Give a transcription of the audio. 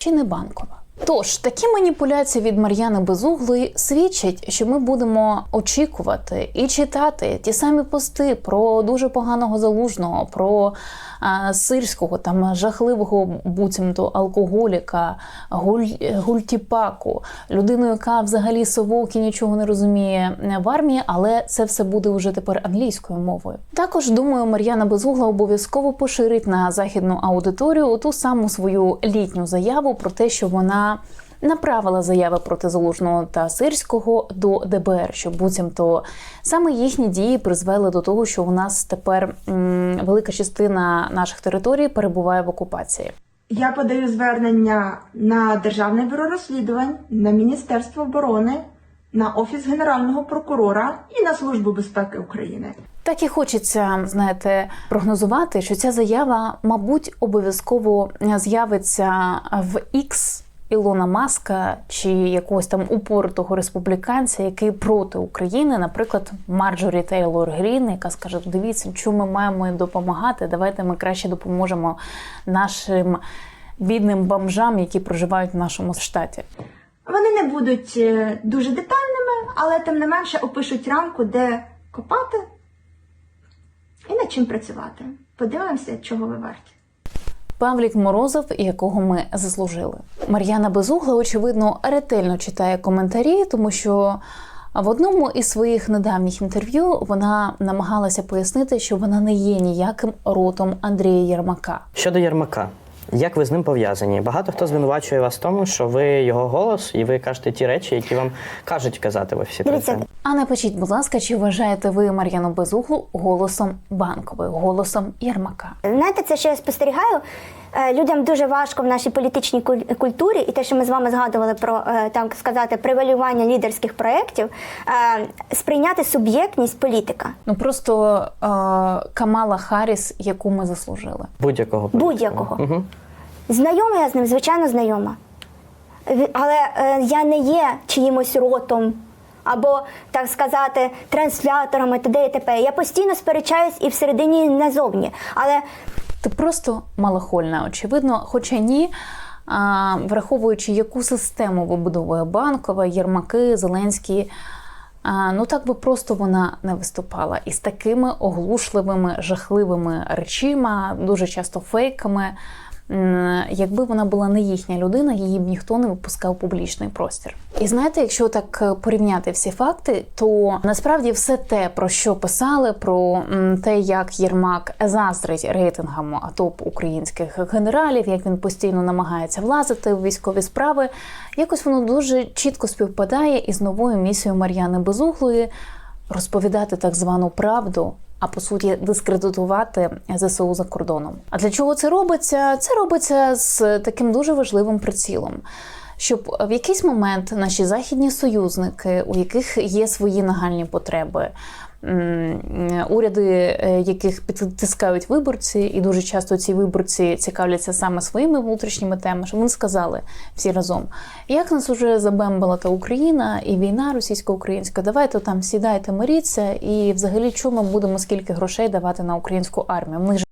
чи не банкова. Тож такі маніпуляції від Мар'яни Безуглої свідчать, що ми будемо очікувати і читати ті самі пости про дуже поганого залужного, про а, сирського там жахливого буцімто алкоголіка, гуль, гультіпаку, людину, яка взагалі совок і нічого не розуміє в армії, але це все буде вже тепер англійською мовою. Також думаю, Мар'яна Безугла обов'язково поширить на західну аудиторію ту саму свою літню заяву про те, що вона. Направила заяви проти залужного та сирського до ДБР, що буцімто саме їхні дії призвели до того, що у нас тепер м, велика частина наших територій перебуває в окупації. Я подаю звернення на Державне бюро розслідувань, на Міністерство оборони, на Офіс Генерального прокурора і на Службу безпеки України. Так і хочеться, знаєте, прогнозувати, що ця заява, мабуть, обов'язково з'явиться в X Ілона Маска чи якогось там упоротого республіканця, який проти України, наприклад, Марджорі Тейлор Грін, яка скаже: дивіться, чому ми маємо їм допомагати. Давайте ми краще допоможемо нашим бідним бомжам, які проживають в нашому штаті. Вони не будуть е, дуже детальними, але тим не менше опишуть рамку, де копати і над чим працювати. Подивимося, чого ви варті. Павлік Морозов, якого ми заслужили. Мар'яна Безугла, очевидно, ретельно читає коментарі, тому що в одному із своїх недавніх інтерв'ю вона намагалася пояснити, що вона не є ніяким ротом Андрія Єрмака. Щодо Єрмака, як ви з ним пов'язані? Багато хто звинувачує вас в тому, що ви його голос, і ви кажете ті речі, які вам кажуть казати в офісі президента. А напишіть, будь ласка, чи вважаєте ви Мар'яну Безуглу голосом банкової, голосом Єрмака? Знаєте, це що я спостерігаю. Е, Людям дуже важко в нашій політичній культурі, і те, що ми з вами згадували про е, так сказати превалювання лідерських проєктів, е, сприйняти суб'єктність політика. Ну просто е, Камала Харріс, яку ми заслужили. Будь-якого Будь-якого. Угу. Знайома я з ним, звичайно, знайома. Але е, я не є чиїмось ротом. Або, так сказати, транслятором і т.д. і т.п. Я постійно сперечаюсь і всередині, і назовні. Але Ти просто малохольна, очевидно, хоча ні. А, враховуючи, яку систему вибудовує банкова, Єрмаки, Зеленський, а, ну так би просто вона не виступала. І з такими оглушливими, жахливими речима, дуже часто фейками. Якби вона була не їхня людина, її б ніхто не випускав публічний простір. І знаєте, якщо так е, порівняти всі факти, то насправді все те, про що писали, про те, як Єрмак заздрить рейтингам АТОП українських генералів, як він постійно намагається влазити в військові справи, якось воно дуже чітко співпадає із новою місією Мар'яни Безуглої розповідати так звану правду. А по суті, дискредитувати ЗСУ за кордоном. А для чого це робиться? Це робиться з таким дуже важливим прицілом, щоб в якийсь момент наші західні союзники, у яких є свої нагальні потреби, уряди, е, яких підтискають виборці, і дуже часто ці виборці цікавляться саме своїми внутрішніми темами, щоб вони сказали всі разом, як нас уже забембала та Україна і війна російсько-українська, давайте там сідайте, миріться, і взагалі чому ми будемо скільки грошей давати на українську армію? Ми ж